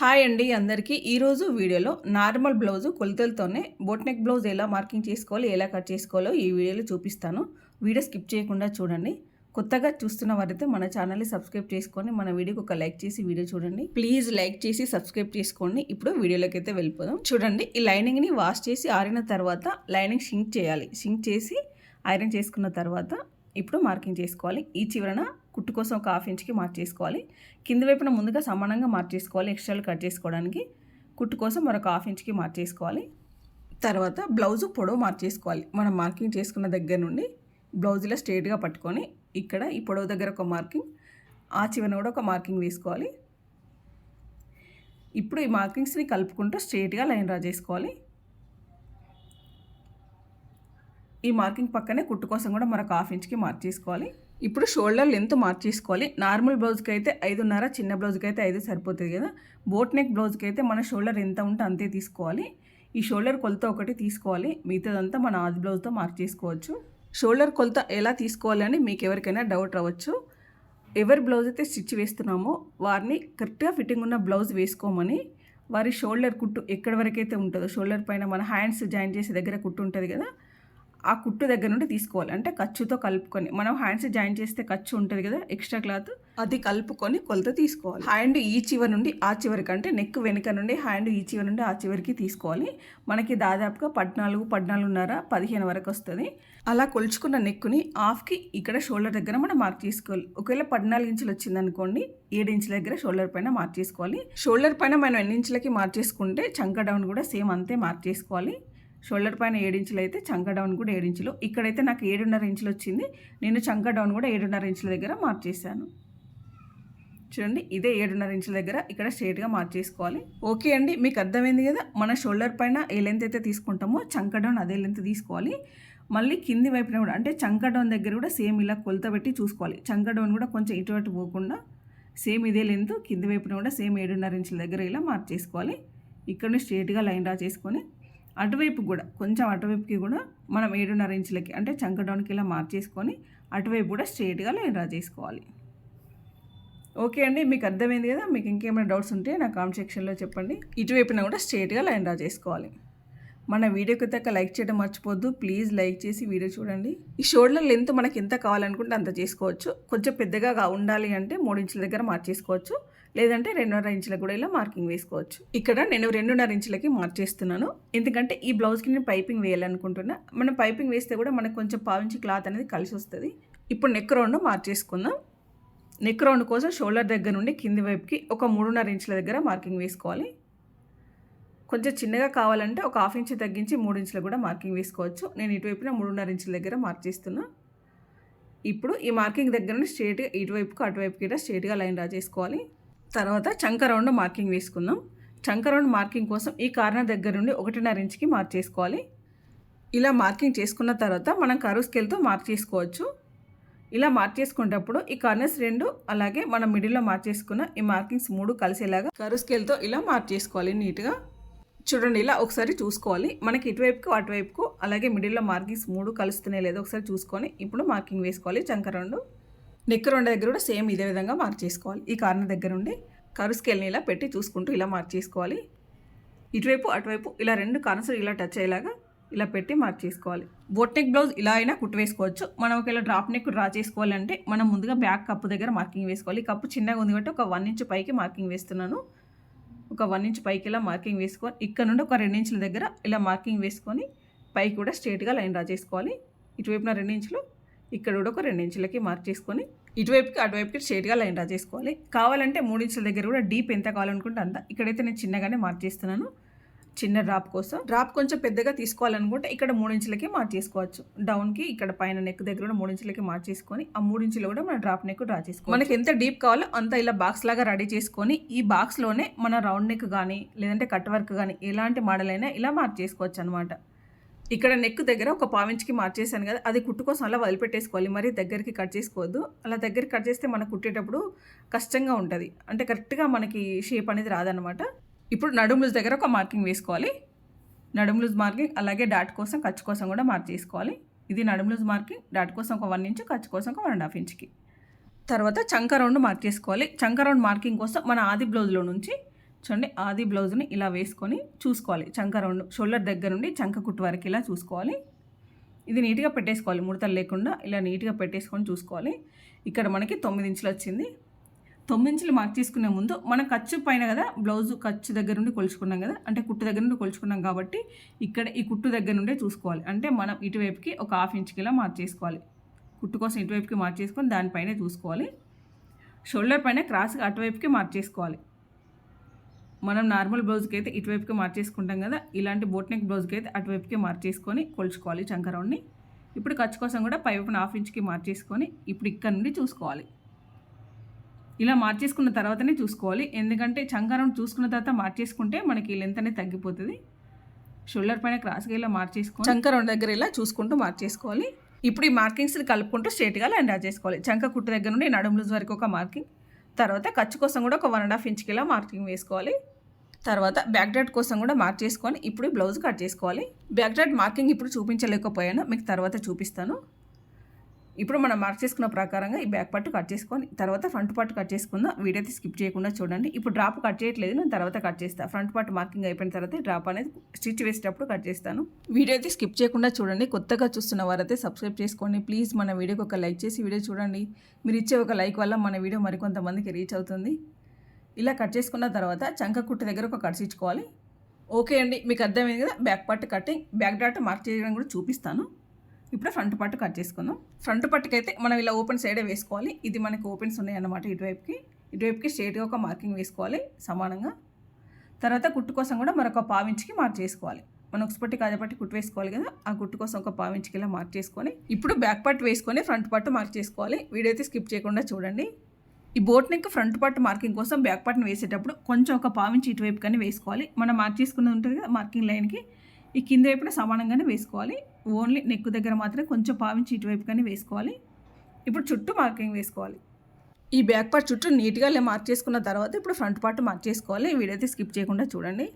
Hi అండి అందరికీ. ఈరోజు వీడియోలో నార్మల్ బ్లౌజు కొలతలతోనే బోట్నెక్ బ్లౌజ్ ఎలా మార్కింగ్ చేసుకోవాలి ఎలా కట్ చేసుకోవాలో ఈ వీడియోలో చూపిస్తాను. వీడియో స్కిప్ చేయకుండా చూడండి. కొత్తగా చూస్తున్న వారైతే మన ఛానల్ని సబ్స్క్రైబ్ చేసుకొని మన వీడియోకి ఒక లైక్ చేసి వీడియో చూడండి. ప్లీజ్ లైక్ చేసి సబ్స్క్రైబ్ చేసుకోండి. ఇప్పుడు వీడియోలోకి అయితే వెళ్ళిపోదాం. చూడండి ఈ లైనింగ్ని వాష్ చేసి ఆరిన తర్వాత లైనింగ్ షింక్ చేయాలి. షింక్ చేసి ఐరన్ చేసుకున్న తర్వాత ఇప్పుడు మార్కింగ్ చేసుకోవాలి. ఈ చివరన కుట్టు కోసం ఒక హాఫ్ ఇంచ్కి మార్క్ చేసుకోవాలి కింద వైపున ముందుగా సమానంగా మార్క్ చేసుకోవాలి ఎక్స్ట్రాలు కట్ చేసుకోవడానికి. కుట్టు కోసం మరొక హాఫ్ ఇంచ్కి మార్క్ చేసుకోవాలి తర్వాత బ్లౌజు పొడవు మార్క్ చేసుకోవాలి మనం మార్కింగ్ చేసుకున్న దగ్గర నుండి బ్లౌజ్లో స్ట్రేట్గా స్ట్రైట్గా పట్టుకొని ఇక్కడ ఈ పొడవు దగ్గర ఒక మార్కింగ్ ఆ చివరన కూడా ఒక మార్కింగ్ వేసుకోవాలి ఇప్పుడు ఈ మార్కింగ్స్ని కలుపుకుంటూ స్ట్రేట్గా లైన్ డ్రా చేసుకోవాలి. ఈ మార్కింగ్ పక్కనే కుట్టు కోసం కూడా మరొక హాఫ్ ఇంచ్కి మార్క్ చేసుకోవాలి ఇప్పుడు షోల్డర్ లెంత్ మార్చేసుకోవాలి. నార్మల్ బ్లౌజ్కి అయితే ఐదున్నర చిన్న బ్లౌజ్కి అయితే ఐదు సరిపోతుంది కదా. బోట్ నెక్ బ్లౌజ్కి అయితే మన షోల్డర్ ఎంత ఉంటే అంతే తీసుకోవాలి. ఈ షోల్డర్ కొలత ఒకటి తీసుకోవాలి. మిగతాదంతా మన ఆది బ్లౌజ్తో మార్చేసుకోవచ్చు. షోల్డర్ కొలత ఎలా తీసుకోవాలని మీకు ఎవరికైనా డౌట్ రావచ్చు. ఎవరి బ్లౌజ్ అయితే స్టిచ్ వేస్తున్నామో వారిని కరెక్ట్గా ఫిట్టింగ్ ఉన్న బ్లౌజ్ వేసుకోమని వారి షోల్డర్ కుట్టు ఎక్కడి వరకు అయితే ఉంటుందో షోల్డర్ పైన మన హ్యాండ్స్ జాయిన్ చేసే దగ్గర కుట్టు ఉంటుంది కదా. ఆ కుట్టు దగ్గర నుండి తీసుకోవాలి. అంటే ఖర్చుతో కలుపుకొని. మనం హ్యాండ్స్ జాయిన్ చేస్తే ఖర్చు ఉంటుంది కదా ఎక్స్ట్రా క్లాత్ అది కలుపుకొని కొలత తీసుకోవాలి. హ్యాండ్ ఈ చివరి నుండి ఆ చివరికి అంటే నెక్ వెనుక నుండి హ్యాండ్ ఈ చివరి నుండి ఆ చివరికి తీసుకోవాలి. మనకి దాదాపుగా పద్నాలుగు పద్నాలుగున్నర పదిహేను వరకు వస్తుంది. అలా కొలుచుకున్న నెక్కుని హాఫ్కి ఇక్కడ షోల్డర్ దగ్గర మనం మార్క్ చేసుకోవాలి. ఒకవేళ పద్నాలుగు ఇంచులు వచ్చింది అనుకోండి ఏడు ఇంచుల దగ్గర షోల్డర్ పైన మార్క్ చేసుకోవాలి. షోల్డర్ పైన మనం ఎన్ని ఇంచులకి మార్క్ చేసుకుంటే చంక డౌన్ కూడా సేమ్ అంతే మార్క్ చేసుకోవాలి. షోల్డర్ పైన ఏడు ఇంచులు అయితే చంక డౌన్ కూడా ఏడు ఇంచులు. ఇక్కడైతే నాకు ఏడున్నర ఇంచులు వచ్చింది. నేను చంక డౌన్ కూడా ఏడున్నర ఇంచుల దగ్గర మార్చేసాను చూడండి ఇదే ఏడున్నర ఇంచుల దగ్గర ఇక్కడ స్ట్రేట్గా మార్చేసుకోవాలి ఓకే అండి మీకు అర్థమైంది కదా? మన షోల్డర్ పైన ఏ లెంత్ అయితే తీసుకుంటామో చంక డౌన్ అదే లెంత్ తీసుకోవాలి. మళ్ళీ కింది వైపున కూడా అంటే చంక డౌన్ దగ్గర కూడా సేమ్ ఇలా కొలత పెట్టి చూసుకోవాలి. చంక డౌన్ కూడా కొంచెం ఇటు అటు పోకుండా సేమ్ ఇదే లెంత్ కింది వైపున కూడా సేమ్ ఏడున్నర ఇంచుల దగ్గర ఇలా మార్చేసుకోవాలి ఇక్కడ స్ట్రేట్గా లైన్ డ్రా చేసుకొని అటువైపు కూడా కొంచెం అటువైపుకి కూడా మనం ఏడున్నర ఇంచులకి అంటే చంక డౌన్కి ఇలా మార్చేసుకొని అటువైపు కూడా స్ట్రేట్గా లైన్ డ్రా చేసుకోవాలి. ఓకే అండి మీకు అర్థమైంది కదా? మీకు ఇంకేమైనా డౌట్స్ ఉంటే నా కామెంట్ సెక్షన్లో చెప్పండి. ఇటువైపున కూడా స్ట్రేట్గా లైన్ డ్రా చేసుకోవాలి. మన వీడియోకి తగ్గ లైక్ చేయడం మర్చిపోద్దు ప్లీజ్ లైక్ చేసి వీడియో చూడండి. ఈ షోల్డర్ లెంత్ మనకి ఎంత కావాలనుకుంటే అంత చేసుకోవచ్చు. కొంచెం పెద్దగా ఉండాలి అంటే మూడు ఇంచుల దగ్గర మార్చేసుకోవచ్చు. లేదంటే రెండున్నర ఇంచులకు కూడా ఇలా మార్కింగ్ వేసుకోవచ్చు. ఇక్కడ నేను రెండున్నర ఇంచులకి మార్చేస్తున్నాను. ఎందుకంటే ఈ బ్లౌజ్కి నేను పైపింగ్ వేయాలనుకుంటున్నా. మనం పైపింగ్ వేస్తే కూడా మనకు కొంచెం పావించి క్లాత్ అనేది కలిసి వస్తుంది. ఇప్పుడు నెక్ రౌండ్ మార్చేసుకుందాం. నెక్ రౌండ్ కోసం షోల్డర్ దగ్గర నుండి కింది వైపుకి ఒక మూడున్నర ఇంచుల దగ్గర మార్కింగ్ వేసుకోవాలి. కొంచెం చిన్నగా కావాలంటే ఒక హాఫ్ ఇంచ్ తగ్గించి మూడు ఇంచులు కూడా మార్కింగ్ వేసుకోవచ్చు. నేను ఇటువైపున మూడున్నర ఇంచుల దగ్గర మార్క్ చేస్తున్నా ఇప్పుడు ఈ మార్కింగ్ దగ్గర నుండి స్ట్రేట్గా ఇటువైపుకు అటువైపుకి స్ట్రేట్గా లైన్ డ్రా చేసుకోవాలి. తర్వాత చంక రౌండ్ మార్కింగ్ వేసుకుందాం. చంక రౌండ్ మార్కింగ్ కోసం ఈ కార్నర్ దగ్గర నుండి ఒకటిన్నర ఇంచుకి మార్క్ చేసుకోవాలి. ఇలా మార్కింగ్ చేసుకున్న తర్వాత మనం కరువు స్కేల్తో మార్క్ చేసుకోవచ్చు. ఇలా మార్క్ చేసుకునేటప్పుడు ఈ కార్నర్స్ రెండు అలాగే మనం మిడిల్లో మార్క్ చేసుకున్న ఈ మార్కింగ్స్ మూడు కలిసేలాగా కరువు స్కేల్తో ఇలా మార్క్ చేసుకోవాలి నీట్గా చూడండి ఇలా ఒకసారి చూసుకోవాలి. మనకి ఇటువైపుకు అటువైపుకు అలాగే మిడిల్లో మార్కింగ్స్ మూడు కలుస్తున్నాయి లేదో ఒకసారి చూసుకొని ఇప్పుడు మార్కింగ్ వేసుకోవాలి చంక రెండు. నెక్ రెండు దగ్గర కూడా సేమ్ ఇదే విధంగా మార్క్ చేసుకోవాలి. ఈ కార్నర్ దగ్గర నుండి కరు ఇలా పెట్టి చూసుకుంటూ ఇలా మార్క్ చేసుకోవాలి. ఇటువైపు అటువైపు ఇలా రెండు కార్నర్స్ ఇలా టచ్ అయ్యేలాగా ఇలా పెట్టి మార్క్ చేసుకోవాలి. నెక్ బ్లౌజ్ ఇలా అయినా కుట్టు వేసుకోవచ్చు మనం ఒకవేళ డ్రాప్ నెక్ డ్రా చేసుకోవాలంటే మనం ముందుగా బ్యాక్ కప్పు దగ్గర మార్కింగ్ వేసుకోవాలి. కప్పు చిన్నగా ఉంది కాబట్టి ఒక వన్ ఇంచ్ పైకి మార్కింగ్ వేస్తున్నాను. ఒక వన్ ఇంచ్ పైకి ఇలా మార్కింగ్ వేసుకొని ఇక్కడ నుండి ఒక రెండు ఇంచుల దగ్గర ఇలా మార్కింగ్ వేసుకొని పైకి కూడా స్ట్రేట్గా లైన్ డ్రా చేసుకోవాలి. ఇటువైపున రెండు ఇంచులు ఇక్కడ కూడా ఒక రెండు ఇంచులకి మార్క్ చేసుకొని ఇటువైపుకి అటువైపుకి స్ట్రేట్గా లైన్ డ్రా చేసుకోవాలి. కావాలంటే మూడు ఇంచుల దగ్గర కూడా డీప్ ఎంత కావాలనుకుంటే అంత. ఇక్కడైతే నేను చిన్నగానే మార్క్ చేస్తున్నాను. చిన్న డ్రాప్ కోసం. డ్రాప్ కొంచెం పెద్దగా తీసుకోవాలనుకుంటే ఇక్కడ మూడించులకి మార్క్ చేసుకోవచ్చు. డౌన్కి ఇక్కడ పైన నెక్ దగ్గర కూడా మూడు ఇంచులకి మార్క్ చేసుకొని ఆ మూడించులు కూడా మన డ్రాప్ నెక్ డ్రా చేసుకోవాలి మనకి ఎంత డీప్ కావాలో అంత ఇలా బాక్స్ లాగా రెడీ చేసుకొని ఈ బాక్స్లోనే మన రౌండ్ నెక్ కానీ లేదంటే కట్ వర్క్ కానీ ఎలాంటి మోడల్ అయినా ఇలా మార్క్ చేసుకోవచ్చు అనమాట ఇక్కడ నెక్ దగ్గర ఒక పావించికి మార్చేసాను కదా అది కుట్టు కోసం అలా వదిలిపెట్టేసుకోవాలి. మరి దగ్గరికి కట్ చేసుకోవద్దు. అలా దగ్గరికి కట్ చేస్తే మనకు కుట్టేటప్పుడు కష్టంగా ఉంటుంది. అంటే కరెక్ట్గా మనకి షేప్ అనేది రాదనమాట ఇప్పుడు నడుము లూజ్ దగ్గర ఒక మార్కింగ్ వేసుకోవాలి. నడుము లూజ్ మార్కింగ్ అలాగే డాట్ కోసం ఖర్చు కోసం కూడా మార్క్ చేసుకోవాలి. ఇది నడుము లూజ్ మార్కింగ్ డాట్ కోసం ఒక వన్ ఇంచ్ ఖర్చు కోసం ఒక వన్ అండ్ హాఫ్ ఇంచ్కి తర్వాత చంక రౌండ్ మార్క్ చేసుకోవాలి. చంక రౌండ్ మార్కింగ్ కోసం మన ఆది బ్లౌజ్లో నుంచి చూడండి ఆది బ్లౌజ్ని ఇలా వేసుకొని చూసుకోవాలి. చంక రెండు షోల్డర్ దగ్గర నుండి చంక కుట్టు వరకు ఇలా చూసుకోవాలి. ఇది నీట్గా పెట్టేసుకోవాలి. ముడతలు లేకుండా ఇలా నీట్గా పెట్టేసుకొని చూసుకోవాలి. ఇక్కడ మనకి తొమ్మిది ఇంచులు వచ్చింది. తొమ్మిది ఇంచులు మార్క్ తీసుకునే ముందు మన ఖర్చు పైన కదా బ్లౌజ్ ఖర్చు దగ్గర నుండి కొలుచుకున్నాం కదా అంటే కుట్టు దగ్గర నుండి కొలుచుకున్నాం కాబట్టి ఇక్కడ ఈ కుట్టు దగ్గర నుండే చూసుకోవాలి. అంటే మనం ఇటువైపుకి ఒక హాఫ్ ఇంచ్కి ఇలా మార్చేసుకోవాలి కుట్టు కోసం ఇటువైపుకి మార్చేసుకొని దానిపైనే చూసుకోవాలి. షోల్డర్ పైన క్రాస్గా అటువైపుకి మార్చేసుకోవాలి మనం నార్మల్ బ్లౌజ్కి అయితే ఇటువైపుకి మార్చేసుకుంటాం కదా ఇలాంటి బోట్ నెక్ బ్లౌజ్కి అయితే అటువైపుకి మార్చేసుకొని కొలుచుకోవాలి చంకరౌండ్ని. ఇప్పుడు ఖర్చు కోసం కూడా పై వైపున హాఫ్ ఇంచ్కి మార్చేసుకొని ఇప్పుడు ఇక్కడ నుండి చూసుకోవాలి. ఇలా మార్చేసుకున్న తర్వాతనే చూసుకోవాలి. ఎందుకంటే చంకరం చూసుకున్న తర్వాత మార్చేసుకుంటే మనకి లెంత్ అనేది తగ్గిపోతుంది. షోల్డర్ పైన క్రాస్గా ఇలా మార్చేసుకోవాలి చంకరం దగ్గర ఇలా చూసుకుంటూ మార్చేసుకోవాలి. ఇప్పుడు ఈ మార్కింగ్స్ని కలుపుకుంటూ స్ట్రేట్గా ల్యాండ్ చేసుకోవాలి. చంక కుట్టు దగ్గర నుండి నడుములూజ్ వరకు ఒక మార్కింగ్. తర్వాత ఖర్చు కోసం కూడా ఒక వన్ అండ్ హాఫ్ ఇంచ్కి ఇలా మార్కింగ్ వేసుకోవాలి. తర్వాత బ్యాక్ డ్రాట్ కోసం కూడా మార్క్ చేసుకొని ఇప్పుడు బ్లౌజ్ కట్ చేసుకోవాలి. బ్యాక్ డ్రాట్ మార్కింగ్ ఇప్పుడు చూపించలేకపోయాను మీకు తర్వాత చూపిస్తాను. ఇప్పుడు మనం మార్క్ చేసుకున్న ప్రకారంగా ఈ బ్యాక్ పార్ట్ కట్ చేసుకొని తర్వాత ఫ్రంట్ పార్ట్ కట్ చేసుకుందాం. వీడియో అయితే స్కిప్ చేయకుండా చూడండి. ఇప్పుడు డ్రాప్ కట్ చేయట్లేదు నేను తర్వాత కట్ చేస్తాను ఫ్రంట్ పార్ట్ మార్కింగ్ అయిపోయిన తర్వాత డ్రాప్ అనేది స్టిచ్ వేసేటప్పుడు కట్ చేస్తాను. వీడియో అయితే స్కిప్ చేయకుండా చూడండి. కొత్తగా చూస్తున్న వారైతే సబ్స్క్రైబ్ చేసుకోండి. ప్లీజ్ మన వీడియోకి ఒక లైక్ చేసి వీడియో చూడండి. మీరు ఇచ్చే ఒక లైక్ వల్ల మన వీడియో మరికొంతమందికి రీచ్ అవుతుంది. ఇలా కట్ చేసుకున్న తర్వాత చంక కుట్టు దగ్గర ఒక కట్ ఇచ్చుకోవాలి ఓకే అండి మీకు అర్థమైంది కదా? బ్యాక్ పట్టు కటింగ్ బ్యాక్ డాట్ మార్క్ చేయడం కూడా చూపిస్తాను. ఇప్పుడు ఫ్రంట్ పట్టు కట్ చేసుకుందాం. ఫ్రంట్ పట్టుకైతే మనం ఇలా ఓపెన్ సైడే వేసుకోవాలి. ఇది మనకి ఓపెన్స్ ఉన్నాయి అన్నమాట ఇటువైపుకి. ఇటువైపుకి స్ట్రేట్గా ఒక మార్కింగ్ వేసుకోవాలి సమానంగా. తర్వాత కుట్టు కోసం కూడా మరొక పావించికి మార్క్ చేసుకోవాలి. మనం ఒకటి కాజపట్టి కుట్టు వేసుకోవాలి కదా? ఆ కుట్టు కోసం ఒక పావించికి ఇలా మార్క్ చేసుకొని ఇప్పుడు బ్యాక్ పట్టు వేసుకొని ఫ్రంట్ పట్టు మార్క్ చేసుకోవాలి. వీడియో అయితే స్కిప్ చేయకుండా చూడండి. ఈ boat neck front part marking కోసం బ్యాక్ పార్ట్ని వేసేటప్పుడు కొంచెం ఒక పావించి ఇటువైపు కానీ వేసుకోవాలి. మనం మార్క్ చేసుకున్నది ఉంటుంది కదా మార్కింగ్ లైన్కి. ఈ కింద వైపున సమానంగానే వేసుకోవాలి. ఓన్లీ నెక్ దగ్గర మాత్రం కొంచెం పావించి ఇటువైపు కానీ వేసుకోవాలి. ఇప్పుడు చుట్టూ మార్కింగ్ వేసుకోవాలి. ఈ బ్యాక్ పార్ట్ చుట్టూ నీట్గా మార్క్ చేసుకున్న తర్వాత ఇప్పుడు ఫ్రంట్ పార్ట్ మార్క్ చేసుకోవాలి. ఈ వీడియో అయితే స్కిప్ చేయకుండా చూడండి.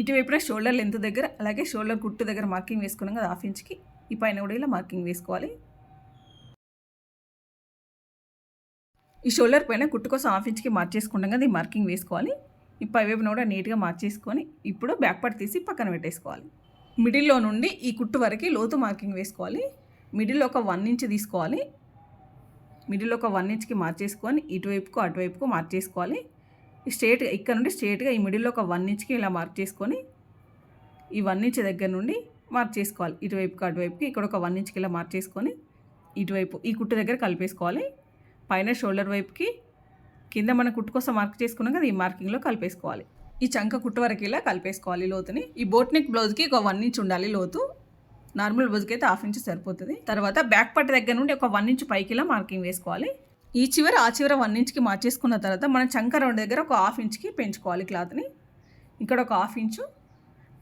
ఇటువైపున షోల్డర్ లెంత్ దగ్గర అలాగే షోల్డర్ కుట్టు దగ్గర మార్కింగ్ వేసుకున్నాం కదా హాఫ్ ఇంచ్కి. ఈ పైన కూడా ఇలా మార్కింగ్ వేసుకోవాలి. ఈ షోల్డర్ పైన కుట్టు కోసం హాఫ్ ఇంచ్కి మార్చేసుకుంటాం కదా ఈ మార్కింగ్ వేసుకోవాలి. ఈ పైవైపున కూడా నీట్గా మార్చేసుకొని ఇప్పుడు బ్యాక్ పార్ట్ తీసి పక్కన పెట్టేసుకోవాలి. మిడిల్లో నుండి ఈ కుట్టు వరకు లోతు మార్కింగ్ వేసుకోవాలి. మిడిల్లో ఒక వన్ ఇంచ్ తీసుకోవాలి. మిడిల్లో ఒక వన్ ఇంచ్కి మార్చేసుకొని ఇటువైపుకు అటువైపుకు మార్చేసుకోవాలి. స్ట్రేట్గా ఇక్కడ నుండి స్ట్రేట్గా ఈ మిడిల్లో ఒక వన్ ఇంచ్కి ఇలా మార్క్ చేసుకొని ఈ వన్ ఇంచ్ దగ్గర నుండి మార్క్ చేసుకోవాలి. ఇటువైపుకి అటువైపుకి ఇక్కడ ఒక వన్ ఇంచ్కి ఇలా మార్క్ చేసుకొని ఇటువైపు ఈ కుట్టు దగ్గర కలిపేసుకోవాలి. పైన షోల్డర్ వైపుకి కింద మన కుట్టు కోసం మార్క్ చేసుకున్నాం కదా ఈ మార్కింగ్లో కలిపేసుకోవాలి. ఈ చంక కుట్టు వరకు ఇలా కలిపేసుకోవాలి లోతుని. ఈ బోట్నిక్ బ్లౌజ్కి ఒక వన్ ఇంచ్ ఉండాలి లోతు. నార్మల్ బ్లౌజ్కి అయితే హాఫ్ ఇంచ్ సరిపోతుంది. తర్వాత బ్యాక్ పట్టు దగ్గర నుండి ఒక వన్ ఇంచ్ పైకి ఇలా మార్కింగ్ వేసుకోవాలి. ఈ చివర ఆ చివర వన్ ఇంచ్కి మార్చేసుకున్న తర్వాత మన చంక రౌండ్ దగ్గర ఒక హాఫ్ ఇంచ్కి పెంచుకోవాలి క్లాత్ని. ఇక్కడ ఒక హాఫ్ ఇంచు.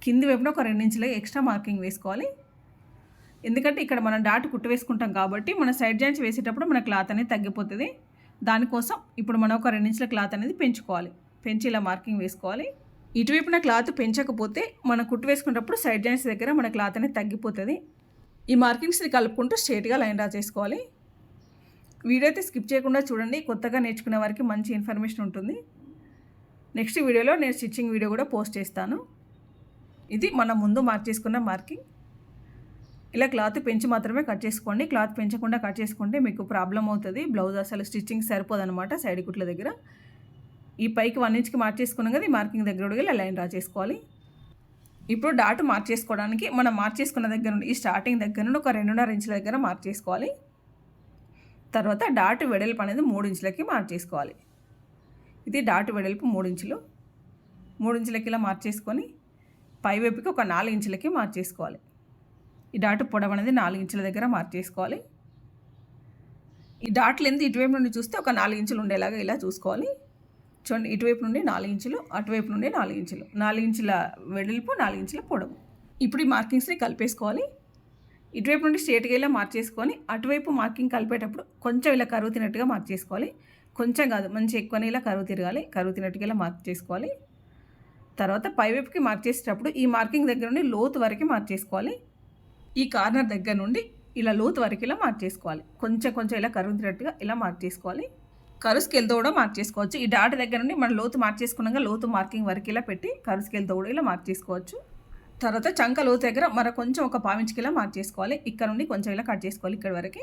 కింది వైపున ఒక రెండు ఇంచులు ఎక్స్ట్రా మార్కింగ్ వేసుకోవాలి. ఎందుకంటే ఇక్కడ మనం డాట్ కుట్టు వేసుకుంటాం కాబట్టి మన సైడ్ జాయింట్స్ వేసేటప్పుడు మన క్లాత్ అనేది తగ్గిపోతుంది. దానికోసం ఇప్పుడు మనం ఒక రెండు ఇంచుల క్లాత్ అనేది పెంచుకోవాలి. పెంచి ఇలా మార్కింగ్ వేసుకోవాలి. ఇటువైపున క్లాత్ పెంచకపోతే మనం కుట్టు వేసుకునేటప్పుడు సైడ్ జాయింట్స్ దగ్గర మన క్లాత్ అనేది తగ్గిపోతుంది. ఈ మార్కింగ్స్ని కలుపుకుంటూ స్ట్రేట్గా లైన్ డ్రా చేసుకోవాలి. వీడియో అయితే స్కిప్ చేయకుండా చూడండి. కొత్తగా నేర్చుకునే వారికి మంచి ఇన్ఫర్మేషన్ ఉంటుంది. నెక్స్ట్ వీడియోలో నేను స్టిచ్చింగ్ వీడియో కూడా పోస్ట్ చేస్తాను. ఇది మనం ముందు మార్క్ చేసుకున్న మార్కింగ్. ఇలా క్లాత్ పెంచి మాత్రమే కట్ చేసుకోండి. క్లాత్ పెంచకుండా కట్ చేసుకుంటే మీకు ప్రాబ్లం అవుతుంది. బ్లౌజ్ అసలు స్టిచ్చింగ్ సరిపోదన్నమాట సైడ్ కుట్ల దగ్గర. ఈ పైకి వన్ ఇంచ్కి మార్క్ చేసుకున్నాం కదా ఈ మార్కింగ్ దగ్గర కూడా ఇలా లైన్ డ్రా చేసుకోవాలి. ఇప్పుడు డాట్ మార్క్ చేసుకోవడానికి మనం మార్క్ చేసుకున్న దగ్గర నుండి ఈ స్టార్టింగ్ దగ్గర నుండి ఒక రెండున్నర ఇంచుల దగ్గర మార్క్ చేసుకోవాలి. తర్వాత డాటు వెడల్పు అనేది మూడు ఇంచులకి మార్చేసుకోవాలి. ఇది డాటు వెడల్పు మూడు ఇంచులు. మూడు ఇంచులకి ఇలా మార్చేసుకొని పైవైపుకి పై వైపుకి ఒక నాలుగు ఇంచులకి మార్చేసుకోవాలి. ఈ డాటు పొడవు అనేది నాలుగు ఇంచుల దగ్గర మార్చేసుకోవాలి. ఈ డాట్ లెంత్ ఇటువైపు నుండి చూస్తే ఒక నాలుగు ఇంచులు ఉండేలాగా ఇలా చూసుకోవాలి. చూడండి ఇటువైపు నుండి నాలుగు ఇంచులు అటువైపు నుండి నాలుగు ఇంచులు. నాలుగు ఇంచుల వెడల్పు నాలుగు ఇంచుల పొడవు. ఇప్పుడు ఈ మార్కింగ్స్ని కలిపేసుకోవాలి. ఇటువైపు నుండి స్ట్రేట్గా ఇలా మార్క్ చేసుకొని అటువైపు మార్కింగ్ కలిపేటప్పుడు కొంచెం ఇలా కరువు తినట్టుగా మార్క్ చేసుకోవాలి కొంచెం కాదు మంచి ఎక్కువనే ఇలా కరువు తిరగాలి. కరువు తినట్టుగా ఇలా మార్క్ చేసుకోవాలి తర్వాత పైవైపుకి మార్క్ చేసేటప్పుడు ఈ మార్కింగ్ దగ్గర నుండి లోతు వరకు మార్క్ చేసుకోవాలి. ఈ కార్నర్ దగ్గర నుండి ఇలా లోతు వరకు ఇలా మార్క్ చేసుకోవాలి. కొంచెం కొంచెం ఇలా కరువు తిన్నట్టుగా ఇలా మార్క్ చేసుకోవాలి. కరువు స్కేల్తో కూడా మార్క్ చేసుకోవచ్చు. ఈ డాట్ దగ్గర నుండి మనం లోతు మార్క్ చేసుకున్నాక లోతు మార్కింగ్ వరకు ఇలా పెట్టి కరువు స్కేల్తో కూడా ఇలా మార్క్ చేసుకోవచ్చు. తర్వాత చంక లోతు దగ్గర మరి కొంచెం ఒక పావించుకిలా మార్క్ చేసుకోవాలి. ఇక్కడ నుండి కొంచెం ఇలా కట్ చేసుకోవాలి ఇక్కడ వరకు.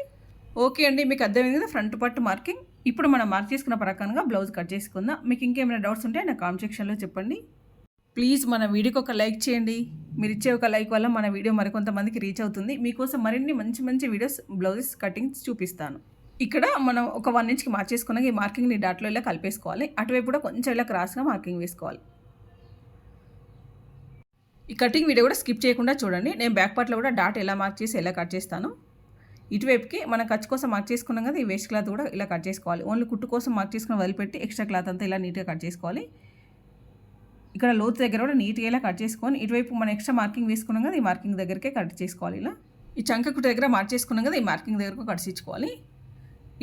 ఓకే అండి మీకు అర్థమైంది కదా? ఫ్రంట్ పట్టు మార్కింగ్ ఇప్పుడు మనం మార్క్ చేసుకున్న ప్రకారంగా బ్లౌజ్ కట్ చేసుకుందాం. మీకు ఇంకేమైనా డౌట్స్ ఉంటే నా కామెంట్ సెక్షన్లో చెప్పండి. ప్లీజ్ మన వీడియోకి ఒక లైక్ చేయండి. మీరు ఇచ్చే ఒక లైక్ వల్ల మన వీడియో మరికొంతమందికి రీచ్ అవుతుంది. మీకోసం మరిన్ని మంచి మంచి వీడియోస్ బ్లౌజెస్ కటింగ్స్ చూపిస్తాను. ఇక్కడ మనం ఒక వన్ ఇంచ్కి మార్చేసుకున్నాక ఈ మార్కింగ్ని డాట్లో ఇలా కలిపేసుకోవాలి. అటువైపు కూడా కొంచెం ఇలా క్రాస్గా మార్కింగ్ వేసుకోవాలి. ఈ కటింగ్ వీడియో కూడా స్కిప్ చేయకుండా చూడండి. నేను బ్యాక్ పార్ట్లో కూడా డాట్ ఎలా మార్క్ చేసి ఎలా కట్ చేస్తాను. ఇటువైపుకి మనం ఖర్చు కోసం మార్క్ చేసుకున్నాం కదా ఈ వేస్ట్ క్లాత్ కూడా ఇలా కట్ చేసుకోవాలి. ఓన్లీ కుట్టు కోసం మార్క్ చేసుకుని వదిలిపెట్టి ఎక్స్ట్రా క్లాత్ అంతా ఇలా నీట్గా కట్ చేసుకోవాలి. ఇక్కడ లోతు దగ్గర కూడా నీట్గా ఇలా కట్ చేసుకొని ఇటువైపు మనం ఎక్స్ట్రా మార్కింగ్ వేసుకున్నాం కదా ఈ మార్కింగ్ దగ్గరికే కట్ చేసుకోవాలి ఇలా. ఈ చంక కుట్టు దగ్గర మార్క్ చేసుకున్నాం కదా ఈ మార్కింగ్ దగ్గరకు కట్ చేసుకోవాలి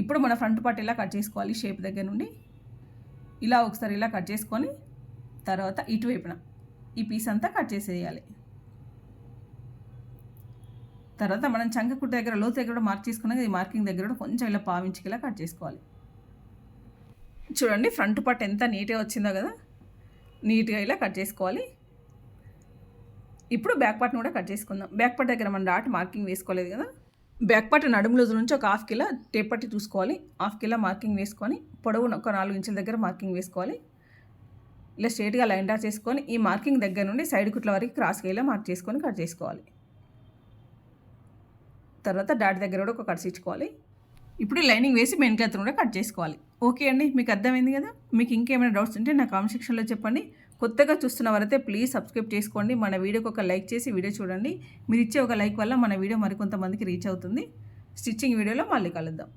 ఇప్పుడు మన ఫ్రంట్ పార్ట్ ఇలా కట్ చేసుకోవాలి షేప్ దగ్గర నుండి. ఇలా ఒకసారి ఇలా కట్ చేసుకొని తర్వాత ఇటువైపున. ఈ పీస్ అంతా కట్ చేసేయాలి. తర్వాత మనం చంకకుట్ట దగ్గర లోతు దగ్గర కూడా మార్క్ చేసుకున్నాక ఈ మార్కింగ్ దగ్గర కూడా కొంచెం ఇలా పావించుకెలా కట్ చేసుకోవాలి. చూడండి ఫ్రంట్ పార్ట్ ఎంత నీట్గా వచ్చిందో కదా నీట్గా ఇలా కట్ చేసుకోవాలి. ఇప్పుడు బ్యాక్ పార్ట్ని కూడా కట్ చేసుకుందాం. బ్యాక్ పార్ట్ దగ్గర మనం డాట్ మార్కింగ్ వేసుకోలేదు కదా బ్యాక్ పార్ట్ నడుము రోజు నుంచి ఒక హాఫ్ కిలో టేప్ పట్టి చూసుకోవాలి. హాఫ్ కిలో మార్కింగ్ వేసుకొని పొడవును ఒక నాలుగు ఇంచుల దగ్గర మార్కింగ్ వేసుకోవాలి. ఇలా స్ట్రేట్గా లైన్ డ్రా చేసుకొని ఈ మార్కింగ్ దగ్గర నుండి సైడ్ కుట్ల వరకు క్రాస్ గేలా మార్క్ చేసుకొని కట్ చేసుకోవాలి. తర్వాత డాట్ దగ్గర కూడా ఒక కట్స్ ఇచ్చుకోవాలి ఇప్పుడు లైనింగ్ వేసి మెయిన్ క్లాత్ కూడా కట్ చేసుకోవాలి. ఓకే అండి మీకు అర్థమైంది కదా? మీకు ఇంకేమైనా డౌట్స్ ఉంటే నా కామెంట్ సెక్షన్లో చెప్పండి. కొత్తగా చూస్తున్న వారైతే ప్లీజ్ సబ్స్క్రైబ్ చేసుకోండి. మన వీడియోకి ఒక లైక్ చేసి వీడియో చూడండి. మీరు ఇచ్చే ఒక లైక్ వల్ల మన వీడియో మరికొంతమందికి రీచ్ అవుతుంది. స్టిచ్చింగ్ వీడియోలో మళ్ళీ కలుద్దాం.